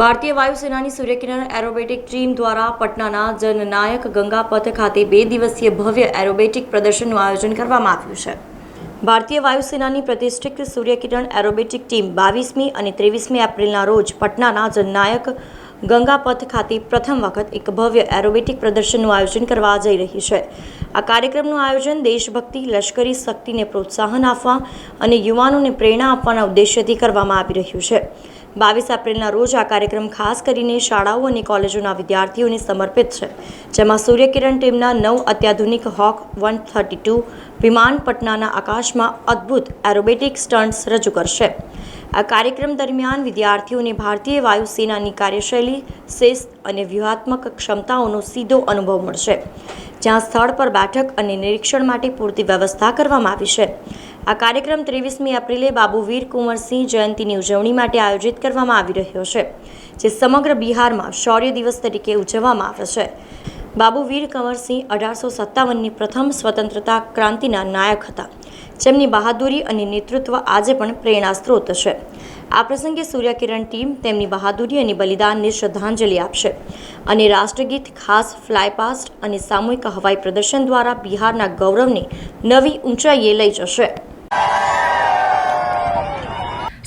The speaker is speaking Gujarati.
ભારતીય વાયુસેનાની સૂર્યકિરણ એરોબેટિક ટીમ દ્વારા પટનાના જનનાયક ગંગાપથ ખાતે બે દિવસીય ભવ્ય એરોબેટિક પ્રદર્શનનું આયોજન કરવામાં આવ્યું છે. ભારતીય વાયુસેનાની પ્રતિષ્ઠિત સૂર્યકિરણ એરોબેટિક ટીમ બાવીસમી અને ત્રેવીસમી એપ્રિલના રોજ પટનાના જનનાયક ગંગાપથ ખાતે પ્રથમ વખત એક ભવ્ય એરોબેટિક પ્રદર્શનનું આયોજન કરવા જઈ રહી છે. આ કાર્યક્રમનું આયોજન દેશભક્તિ, લશ્કરી શક્તિને પ્રોત્સાહન આપવા અને યુવાનોને પ્રેરણા આપવાના ઉદ્દેશ્યથી કરવામાં આવી રહ્યું છે. બાવીસ એપ્રિલના રોજ આ કાર્યક્રમ ખાસ કરીને શાળાઓ અને કોલેજોના વિદ્યાર્થીઓને સમર્પિત છે, જેમાં સૂર્યકિરણ ટીમના નવ અત્યાધુનિક હોક વન થર્ટી ટુ વિમાન પટનાના આકાશમાં અદ્ભુત એરોબેટિક સ્ટન્ટ્સ રજૂ કરશે. આ કાર્યક્રમ દરમિયાન વિદ્યાર્થીઓને ભારતીય વાયુસેનાની કાર્યશૈલી, શિસ્ત અને વ્યૂહાત્મક ક્ષમતાઓનો સીધો અનુભવ મળશે, જ્યાં સ્થળ પર બેઠક અને નિરીક્ષણ માટે પૂરતી વ્યવસ્થા કરવામાં આવી છે. આ કાર્યક્રમ ત્રેવીસમી એપ્રિલે બાબુ વીર કુંવરસિંહ જયંતિની ઉજવણી માટે આયોજિત કરવામાં આવી રહ્યો છે, જે સમગ્ર બિહારમાં શૌર્ય દિવસ તરીકે ઉજવવામાં આવે છે. બાબુ વીર કંવરસિંહ અઢારસો સત્તાવનની પ્રથમ સ્વતંત્રતા ક્રાંતિના નાયક હતા. જેમની બહાદુરી અને નેતૃત્વ આજે પણ પ્રેરણા સ્ત્રોત છે. આ પ્રસંગે સૂર્યકિરણ ટીમ તેમની બહાદુરી અને બલિદાનને શ્રદ્ધાંજલિ આપશે અને રાષ્ટ્રગીત, ખાસ ફ્લાયપાસ્ટ અને સામૂહિક હવાઈ પ્રદર્શન દ્વારા બિહારના ગૌરવને નવી ઊંચાઈએ લઈ જશે.